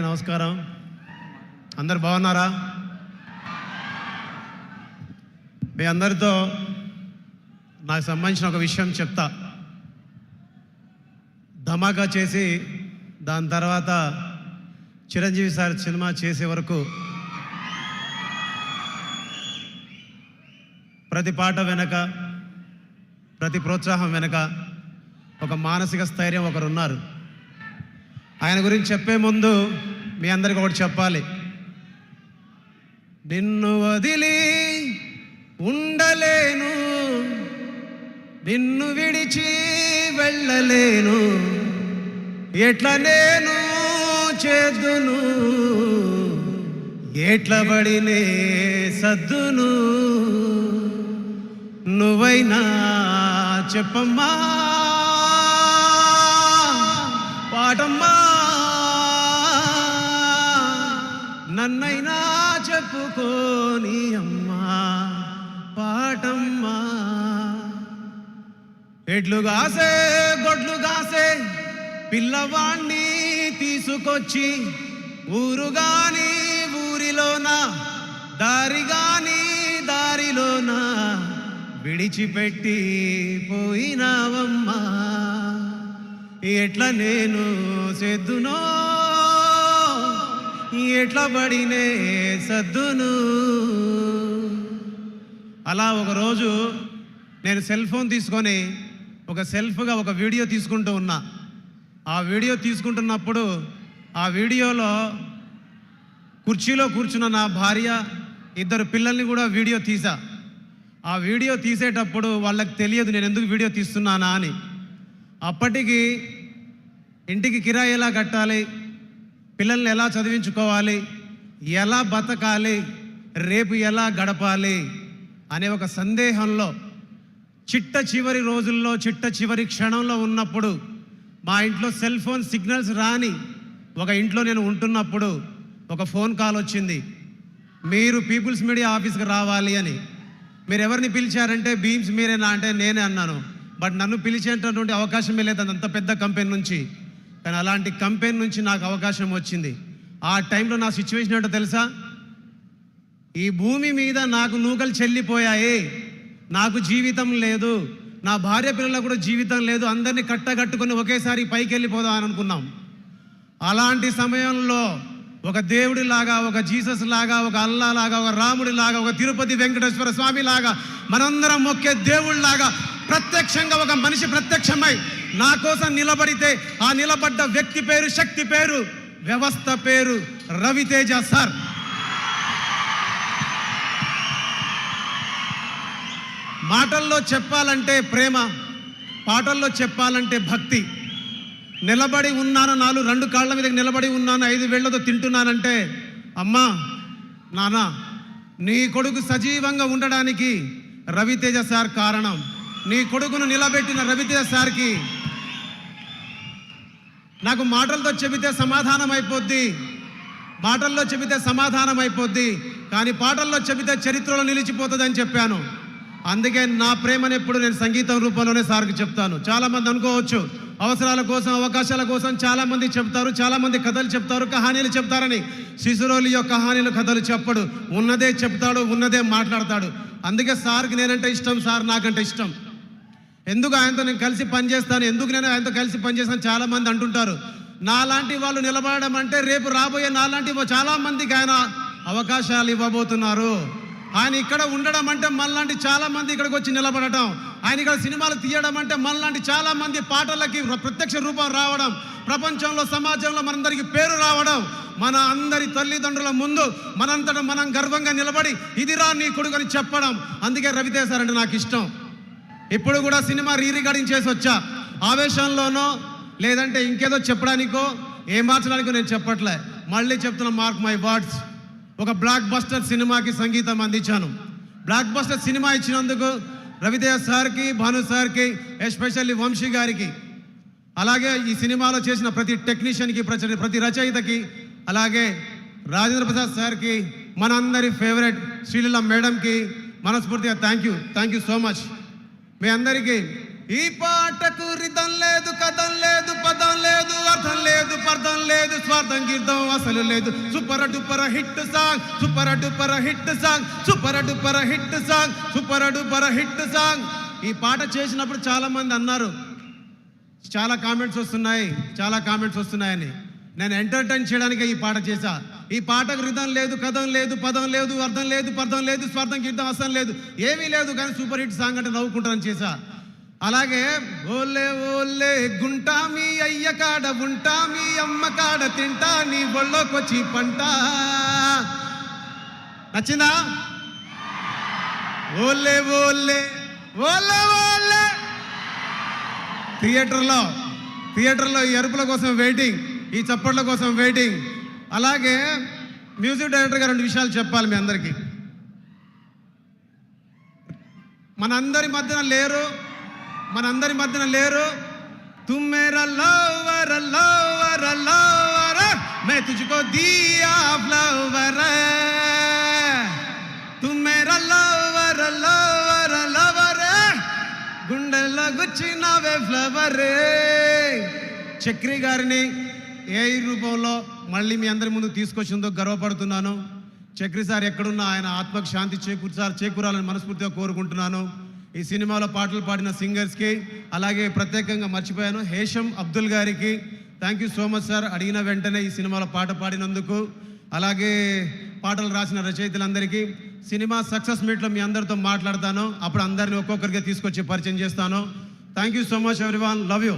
నమస్కారం. అందరు బాగున్నారా? మీ అందరితో నాకు సంబంధించిన ఒక విషయం చెప్తా. ధమాకా చేసి దాని తర్వాత చిరంజీవి సార్ సినిమా చేసే వరకు ప్రతి పాట వెనక ప్రతి ప్రోత్సాహం వెనక ఒక మానసిక స్థైర్యం ఒకరు ఉన్నారు ఆయన గురించి చెప్పే ముందు మీ అందరికి ఒకటి చెప్పాలి. నిన్ను వదిలి ఉండలేను నిన్ను విడిచి వెళ్ళలేను ఎట్లా నేను చేదును ఎట్ల పడినే సద్దును నువ్వైనా చెప్పమ్మా పాటమ్మా. నన్నైనా చెప్పుకోని అమ్మా పాటమ్మా. ఎడ్లు గాసే గొడ్లు గాసే పిల్లవాణ్ణి తీసుకొచ్చి ఊరుగాని ఊరిలోన దారిగాని దారిలోన విడిచిపెట్టి పోయినావమ్మా. ఎట్లా నేను సెద్దునో ఎట్లా పడినే సద్దును? అలా ఒకరోజు నేను సెల్ ఫోన్ తీసుకొని ఒక సెల్ఫ్గా ఒక వీడియో తీసుకుంటూ ఉన్నా. ఆ వీడియో తీసుకుంటున్నప్పుడు ఆ వీడియోలో కుర్చీలో కూర్చున్న నా భార్య ఇద్దరు పిల్లల్ని కూడా వీడియో తీసా ఆ వీడియో తీసేటప్పుడు వాళ్ళకి తెలియదు నేను ఎందుకు వీడియో తీస్తున్నానా అని. అప్పటికి ఇంటికి కిరాయి ఎలా కట్టాలి పిల్లల్ని ఎలా చదివించుకోవాలి? ఎలా బతకాలి? రేపు ఎలా గడపాలి? అనే ఒక సందేహంలో చిట్ట చివరి రోజుల్లో చిట్ట చివరి క్షణంలో ఉన్నప్పుడు మా ఇంట్లో సెల్ ఫోన్ సిగ్నల్స్ రాని ఒక ఇంట్లో నేను ఉంటున్నప్పుడు ఒక ఫోన్ కాల్ వచ్చింది. మీరు పీపుల్స్ మీడియా ఆఫీస్కి రావాలి అని. మీరు ఎవరిని పిలిచారంటే బీమ్స్ మీరేనా? అంటే నేనే అన్నాను. బట్ నన్ను పిలిచేటటువంటి అవకాశమే లేదు. అంత పెద్ద కంపెనీ నుంచి. కానీ అలాంటి కంపెనీ నుంచి నాకు అవకాశం వచ్చింది. ఆ టైంలో నా సిచ్యువేషన్ ఏంటో తెలుసా? ఈ భూమి మీద నాకు నూకలు చెల్లిపోయాయి. నాకు జీవితం లేదు. నా భార్య పిల్లలకు కూడా జీవితం లేదు. అందరినీ కట్టగట్టుకొని ఒకేసారి పైకి వెళ్ళిపోదాం అని అనుకున్నాం. అలాంటి సమయంలో ఒక దేవుడిలాగా ఒక జీసస్ లాగా ఒక అల్లా లాగా ఒక రాముడి లాగా ఒక తిరుపతి వెంకటేశ్వర స్వామి లాగా మనందరం మొక్కే దేవుడిలాగా ప్రత్యక్షంగా ఒక మనిషి ప్రత్యక్షమై నా కోసం నిలబడితే ఆ నిలబడ్డ వ్యక్తి పేరు శక్తి పేరు వ్యవస్థ పేరు రవితేజ సార్. మాటల్లో చెప్పాలంటే ప్రేమ పాటల్లో చెప్పాలంటే భక్తి. నిలబడి ఉన్నాను నాలుగు రెండు కాళ్ళ మీద నిలబడి ఉన్నాను ఐదు వేళ్ళతో తింటున్నానంటే అమ్మా నానా నీ కొడుకు సజీవంగా ఉండడానికి రవితేజ సార్ కారణం. నీ కొడుకును నిలబెట్టిన రవితేజ సార్కి నాకు మాటలతో చెబితే సమాధానం అయిపోద్ది మాటల్లో చెబితే సమాధానం అయిపోద్ది కానీ పాటల్లో చెబితే చరిత్రలో నిలిచిపోతుంది అని చెప్పాను. అందుకే నా ప్రేమను ఎప్పుడు నేను సంగీతం రూపంలోనే సార్కి చెప్తాను. చాలామంది అనుకోవచ్చు అవసరాల కోసం అవకాశాల కోసం చాలామంది చెప్తారు చాలామంది కథలు చెప్తారు కహానీలు చెప్తారని. శిశురోలి యొక్క కహానీలు కథలు చెప్పడు. ఉన్నదే చెప్తాడు ఉన్నదే మాట్లాడతాడు. అందుకే సార్కి నేనంటే ఇష్టం సార్ నాకంటే ఇష్టం. ఎందుకు ఆయనతో నేను కలిసి పనిచేస్తాను? ఎందుకు నేను ఆయనతో కలిసి పనిచేస్తాను? చాలా మంది అంటుంటారు నాలాంటి వాళ్ళు నిలబడడం అంటే రేపు రాబోయే నాలాంటి చాలామందికి చాలా మందికి ఆయన అవకాశాలు ఇవ్వబోతున్నారు. ఆయన ఇక్కడ ఉండడం అంటే మనలాంటి చాలా మంది ఇక్కడికి వచ్చి నిలబడటం. ఆయన ఇక్కడ సినిమాలు తీయడం అంటే మనలాంటి చాలా మంది పాటలకి ప్రత్యక్ష రూపం రావడం. ప్రపంచంలో సమాజంలో మనందరికి పేరు రావడం. మన అందరి తల్లిదండ్రుల ముందు మనంతట మనం గర్వంగా నిలబడి ఇదిరా నీ కొడుకు అని చెప్పడం. అందుకే రవితేశారంటే అంటే నాకు ఇష్టం. ఇప్పుడు కూడా సినిమా రీ రికార్డింగ్ చేసి వచ్చా. ఆవేశంలోనో లేదంటే ఇంకేదో చెప్పడానికో ఏం మార్చడానికో నేను చెప్పట్లే. మళ్ళీ చెప్తున్న మార్క్ మై వర్డ్స్ ఒక బ్లాక్ బస్టర్ సినిమాకి సంగీతం అందించాను. బ్లాక్ బస్టర్ సినిమా ఇచ్చినందుకు రవితేజ సార్కి భాను సార్కి ఎస్పెషల్లీ వంశీ గారికి అలాగే ఈ సినిమాలో చేసిన ప్రతి టెక్నీషియన్కి ప్రతి ప్రతి రచయితకి అలాగే రాజేంద్ర ప్రసాద్ సార్కి మనందరి ఫేవరెట్ శ్రీలీల మేడంకి మనస్ఫూర్తిగా thank you thank you so much మీ అందరికీ ఈ పాటకు రిధం లేదు కథం లేదు పదం లేదు అర్థం లేదు పర్థం లేదు స్వార్థం గీర్థం అసలు లేదు. Super duper hit song super duper hit song super duper hit song super duper hit song. ఈ పాట చేసినప్పుడు చాలా మంది అన్నారు చాలా కామెంట్స్ వస్తున్నాయి చాలా కామెంట్స్ వస్తున్నాయని. నేను ఎంటర్టైన్ చేయడానికి ఈ పాట చేశా. ఈ పాటకు రిధం లేదు కథం లేదు పదం లేదు అర్థం లేదు పర్థం లేదు స్వార్థం కీర్థం అసలు లేదు. ఏమీ లేదు కానీ సూపర్ హిట్ సాంగ్ అంటే నవ్వుకుంటారని చేశా. అలాగే ఓలే ఓలే గుంటా మీ అయ్య కాడ ఉంటా మీ అమ్మ కాడ తింటా నీ ఒళ్ళోకొచ్చి పంట. నచ్చిందా? ఓలే ఓలే ఓలే ఓలే. థియేటర్లో థియేటర్లో ఈ అరుపుల కోసం వెయిటింగ్ ఈ చప్పట్ల కోసం వెయిటింగ్. అలాగే మ్యూజిక్ డైరెక్టర్ గారు రెండు విషయాలు చెప్పాలి మీ అందరికీ. మనందరి మధ్యన లేరు మనందరి మధ్యన లేరు. తుమ్మేర లవర్ లవర్ లవర్ మే తుజుకో దియా ఫ్లవర్. తుమ్మేర లవర్ లవర్ లవర గుండెల్లో గుచ్చినవే ఫ్లవర్. చక్రి గారిని ఏఐ రూపంలో మళ్ళీ మీ అందరి ముందు తీసుకొచ్చినందుకు గర్వపడుతున్నాను. చక్రి సార్ ఎక్కడున్నా ఆయన ఆత్మకు శాంతి చేకూర్ సార్ చేకూరాలని మనస్ఫూర్తిగా కోరుకుంటున్నాను. ఈ సినిమాలో పాటలు పాడిన సింగర్స్కి అలాగే ప్రత్యేకంగా మర్చిపోయాను హేషం అబ్దుల్ గారికి. Thank you so much sir అడిగిన వెంటనే ఈ సినిమాలో పాట పాడినందుకు. అలాగే పాటలు రాసిన రచయితలందరికీ. సినిమా సక్సెస్ మీట్లో మీ అందరితో మాట్లాడతాను. అప్పుడు అందరిని ఒక్కొక్కరిగా తీసుకొచ్చి పరిచయం చేస్తాను. Thank you so much everyone love you